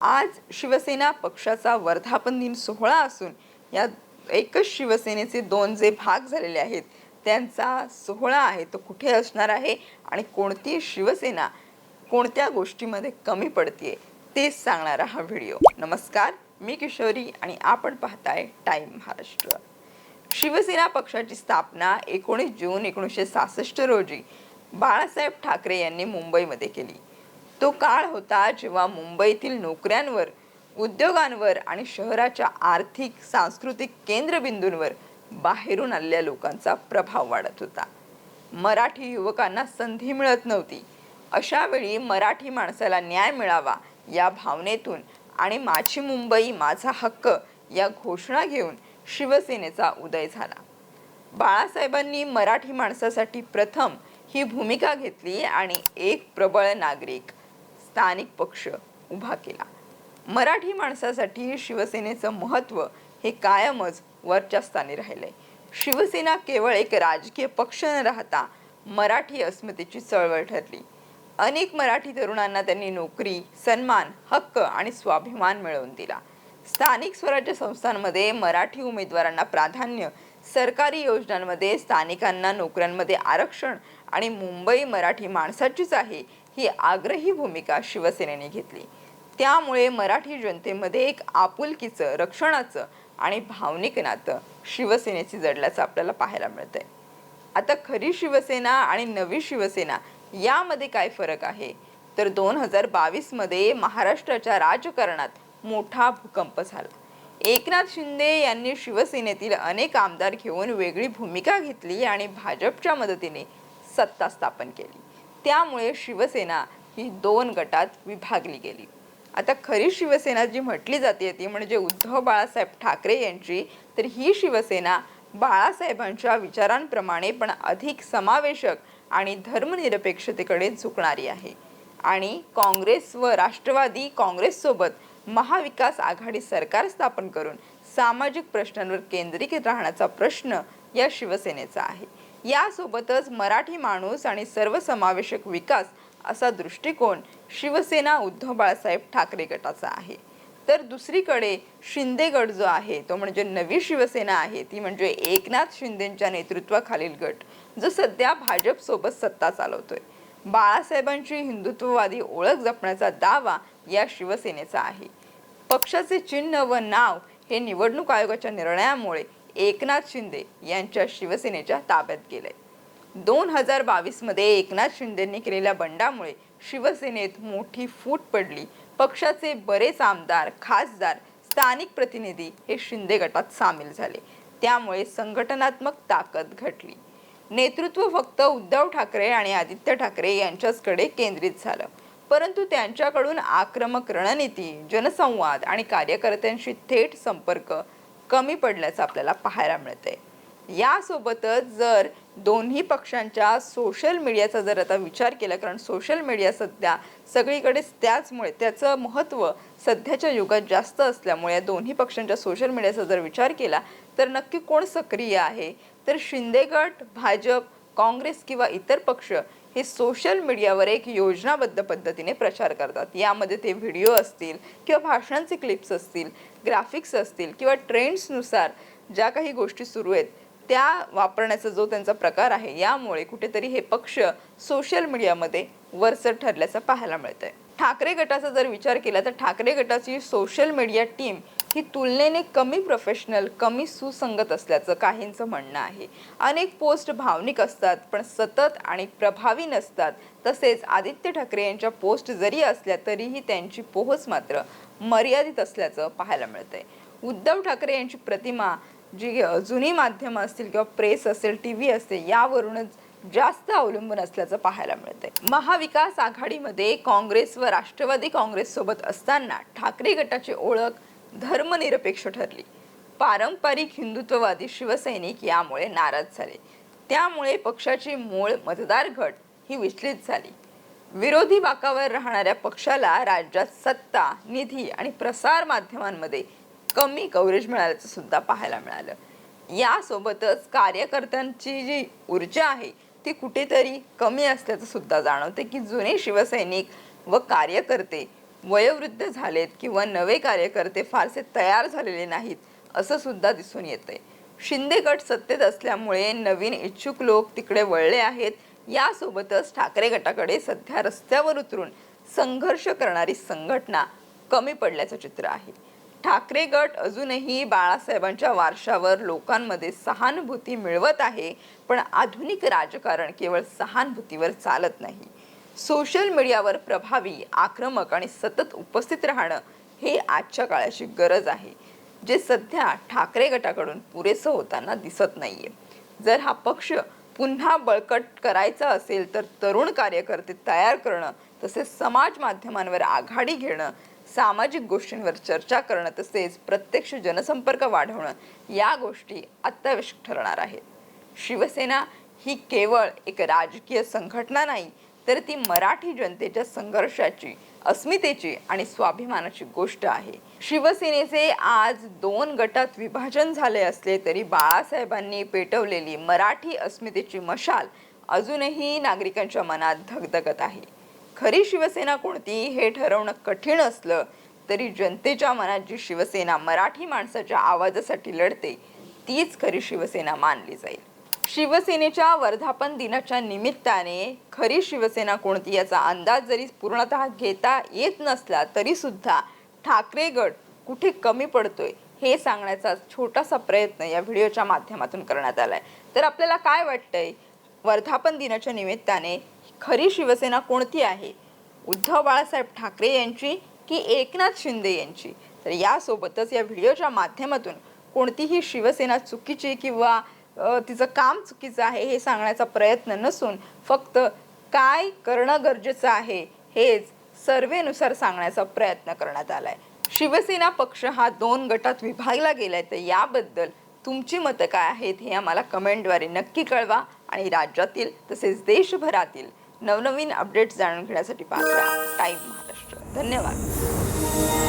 आज शिवसेना पक्षाचा वर्धापन दिन सोहळा असून या एकच शिवसेनेचे दोन जे भाग झालेले आहेत त्यांचा सोहळा आहे तो कुठे असणार आहे आणि कोणती शिवसेना कोणत्या गोष्टीमध्ये कमी पडतीये तेच सांगणारा हा व्हिडिओ. नमस्कार मी किशोरी आणि आपण पाहताय टाइम महाराष्ट्र. शिवसेना पक्षाची स्थापना एकोणीस जून एकोणीसशे सहासष्ट रोजी बाळासाहेब ठाकरे यांनी मुंबईमध्ये केली. तो काळ होता जेव्हा मुंबईतील नोकऱ्यांवर उद्योगांवर आणि शहराच्या आर्थिक सांस्कृतिक केंद्रबिंदूंवर बाहेरून आलेल्या लोकांचा प्रभाव वाढत होता. मराठी युवकांना संधी मिळत नव्हती. अशा वेळी मराठी माणसाला न्याय मिळावा या भावनेतून आणि माझी मुंबई माझा हक्क या घोषणा घेऊन शिवसेनेचा उदय झाला. बाळासाहेबांनी मराठी माणसासाठी प्रथम ही भूमिका घेतली आणि एक प्रबळ नागरिक स्थानिक पक्ष उभा केला. मराठी माणसासाठी शिवसेनेचं महत्त्व हे कायमच वरच्या स्थानी राहिलंय. शिवसेना केवळ एक राजकीय पक्ष न राहता मराठी अस्मितेची चळवळ ठरली. अनेक मराठी तरुणांना त्यांनी नोकरी सन्मान हक्क आणि स्वाभिमान मिळवून दिला. स्थानिक स्वराज्य संस्थांमध्ये मराठी उमेदवारांना प्राधान्य सरकारी योजनांमध्ये स्थानिकांना नोकऱ्यांमध्ये आरक्षण आणि मुंबई मराठी माणसाचीच आहे ही आग्रही भूमिका शिवसेनेने घेतली. त्यामुळे मराठी जनतेमध्ये एक आपुलकीचं रक्षणाचं आणि भावनिक नातं शिवसेनेची जडल्याचं आपल्याला पाहायला मिळतंय. आता खरी शिवसेना आणि नवी शिवसेना यामध्ये काय फरक आहे? तर दोन हजार बावीसमध्ये महाराष्ट्राच्या राजकारणात मोठा भूकंप झाला. एकनाथ शिंदे यांनी शिवसेनेतील अनेक आमदार घेऊन वेगळी भूमिका घेतली आणि भाजपच्या मदतीने सत्ता स्थापन केली. त्यामुळे शिवसेना ही दोन गटात विभागली गेली. आता खरी शिवसेना जी म्हटली जाते ती म्हणजे उद्धव बाळासाहेब ठाकरे यांची तर ही शिवसेना बाळासाहेबांच्या विचारांप्रमाणे पण अधिक समावेशक आणि धर्मनिरपेक्षतेकडे झुकणारी आहे. आणि काँग्रेस व राष्ट्रवादी काँग्रेससोबत महाविकास आघाडी सरकार स्थापन करून सामाजिक प्रश्नांवर केंद्रित राहण्याचा प्रश्न या शिवसेनेचा आहे. यासोबतच मराठी माणूस आणि सर्वसमावेशक विकास असा दृष्टिकोन शिवसेना उद्धव बाळासाहेब ठाकरे गटाचा आहे. तर दुसरीकडे शिंदे गट जो आहे तो म्हणजे नवी शिवसेना आहे ती म्हणजे एकनाथ शिंदेंच्या नेतृत्वाखालील गट जो सध्या भाजपसोबत सत्ता चालवतोय. बाळासाहेबांची हिंदुत्ववादी ओळख जपण्याचा दावा या शिवसेनेचा आहे. पक्षाचे चिन्ह व नाव हे निवडणूक आयोगाच्या निर्णयामुळे एकनाथ शिंदे यांच्या शिवसेनेच्या ताब्यात गेले. दोन हजार बावीसमध्ये एकनाथ शिंदेंनी केलेल्या बंडामुळे शिवसेनेत मोठी फूट पडली. पक्षाचे बरेच आमदार खासदार स्थानिक प्रतिनिधी हे शिंदे गटात सामील झाले. त्यामुळे संघटनात्मक ताकद घटली. नेतृत्व फक्त उद्धव ठाकरे आणि आदित्य ठाकरे यांच्याचकडे केंद्रित झालं. परंतु त्यांच्याकडून आक्रमक रणनीती जनसंवाद आणि कार्यकर्त्यांशी थेट संपर्क कमी पडल्याचं आपल्याला पाहायला मिळतंय. यासोबतच जर दोन्ही पक्षांच्या सोशल मीडियाचा जर आता विचार केला कारण सोशल मीडिया सध्या सगळीकडेच त्याचमुळे त्याचं महत्त्व सध्याच्या युगात जास्त असल्यामुळे या दोन्ही पक्षांच्या सोशल मीडियाचा जर विचार केला तर नक्की कोण सक्रिय आहे? तर शिंदे गट भाजप काँग्रेस किंवा इतर पक्ष हे सोशल मीडियावर एक योजनाबद्ध पद्धतीने प्रचार करतात. यामध्ये ते व्हिडिओ असतील किंवा भाषणांचे क्लिप्स असतील ग्राफिक्स असतील किंवा ट्रेंड्सनुसार ज्या काही गोष्टी सुरू आहेत त्या वापरण्याचा जो त्यांचा प्रकार आहे यामुळे कुठेतरी हे पक्ष सोशल मीडियामध्ये वरचढ ठरल्याचं पाहायला मिळतं आहे ठाकरे गटाचा जर विचार केला तर ठाकरे गटाची सोशल मीडिया टीम ही तुलनेने कमी प्रोफेशनल कमी सुसंगत असल्याचं काहींचं म्हणणं आहे. अनेक पोस्ट भावनिक असतात पण सतत आणि प्रभावी नसतात. तसेच आदित्य ठाकरे यांच्या पोस्ट जरी असल्या तरीही त्यांची पोहोच मात्र मर्यादित असल्याचं पाहायला मिळतंय. उद्धव ठाकरे यांची प्रतिमा जी जुनी माध्यमं असतील किंवा प्रेस असेल टी व्ही असेल यावरूनच जास्त अवलंबून असल्याचं पाहायला मिळतंय. महाविकास आघाडीमध्ये काँग्रेस व राष्ट्रवादी काँग्रेस सोबत असताना ठाकरे गटाची ओळख धर्मनिरपेक्ष ठरली. पारंपरिक हिंदुत्ववादी शिवसैनिक यामुळे नाराज झाले. त्यामुळे पक्षाची मूळ मतदार घट ही विचलित झाली. विरोधी बाकावर राहणाऱ्या पक्षाला राज्यात सत्ता निधी आणि प्रसार माध्यमांमध्ये कमी कव्हरेज मिळाल्याचं सुद्धा पाहायला मिळालं. यासोबतच कार्यकर्त्यांची जी ऊर्जा आहे ती कुठेतरी कमी असल्याचं सुद्धा जाणवते की जुने शिवसैनिक व कार्यकर्ते वयोवृद्ध झालेत किंवा नवे कार्यकर्ते फारसे तयार झालेले नाहीत असं सुद्धा दिसून येतंय. शिंदे गट सत्तेत असल्यामुळे नवीन इच्छुक लोक तिकडे वळले आहेत. यासोबतच ठाकरे गटाकडे सध्या रस्त्यावर उतरून संघर्ष करणारी संघटना कमी पडल्याचं चित्र आहे. ठाकरे गट अजूनही बाळासाहेबांच्या वारशावर लोकांमध्ये सहानुभूती मिळवत आहे पण आधुनिक राजकारण केवळ सहानुभूतीवर चालत नाही. सोशल मीडियावर प्रभावी आक्रमक आणि सतत उपस्थित राहणं हे आजच्या काळाची गरज आहे जे सध्या ठाकरे गटाकडून पुरेसं होताना दिसत नाहीये. जर हा पक्ष पुन्हा बळकट करायचा असेल तर तरुण कार्यकर्ते तयार करणं तसेच समाज माध्यमांवर आघाडी घेणं सामाजिक गोष्टींवर चर्चा करणं तसेच प्रत्यक्ष जनसंपर्क वाढवणं या गोष्टी अत्यावश्यक ठरणार आहेत. शिवसेना ही केवळ एक राजकीय संघटना नाही तर ती मराठी जनतेच्या संघर्षाची अस्मितेची आणि स्वाभिमानाची गोष्ट आहे. शिवसेनेचे आज दोन गटात विभाजन झाले असले तरी बाळासाहेबांनी पेटवलेली मराठी अस्मितेची मशाल अजूनही नागरिकांच्या मनात धगधगत आहे. खरी शिवसेना कोणती हे ठरवणं कठीण असलं तरी जनतेच्या मनात जी शिवसेना मराठी माणसाच्या आवाजासाठी लढते तीच खरी शिवसेना मानली जाईल. शिवसेनेच्या वर्धापन दिनाच्या निमित्ताने खरी शिवसेना कोणती याचा अंदाज जरी पूर्णतः घेता येत नसला तरी सुद्धा ठाकरे गट कुठे कमी पडतोय हे सांगण्याचा छोटासा प्रयत्न या व्हिडिओच्या माध्यमातून करण्यात आलाय. तर आपल्याला काय वाटतंय? वर्धापन दिनाच्या निमित्ताने खरी शिवसेना कोणती आहे? उद्धव बाळासाहेब ठाकरे यांची की एकनाथ शिंदे यांची? तर यासोबतच या व्हिडिओच्या माध्यमातून कोणतीही शिवसेना चुकीची किंवा तिचं काम चुकीचं आहे हे सांगण्याचा प्रयत्न नसून फक्त काय करणं गरजेचं आहे हेच सर्वेनुसार सांगण्याचा प्रयत्न करण्यात आलाय. शिवसेना पक्ष हा दोन गटात विभागला गेलाय तर याबद्दल तुमची मतं काय आहेत हे आम्हाला कमेंटद्वारे नक्की कळवा आणि राज्यातील तसेच देशभरातील नवनवीन अपडेट्स जाणून घेण्यासाठी पाहत राहा टाईम महाराष्ट्र. धन्यवाद.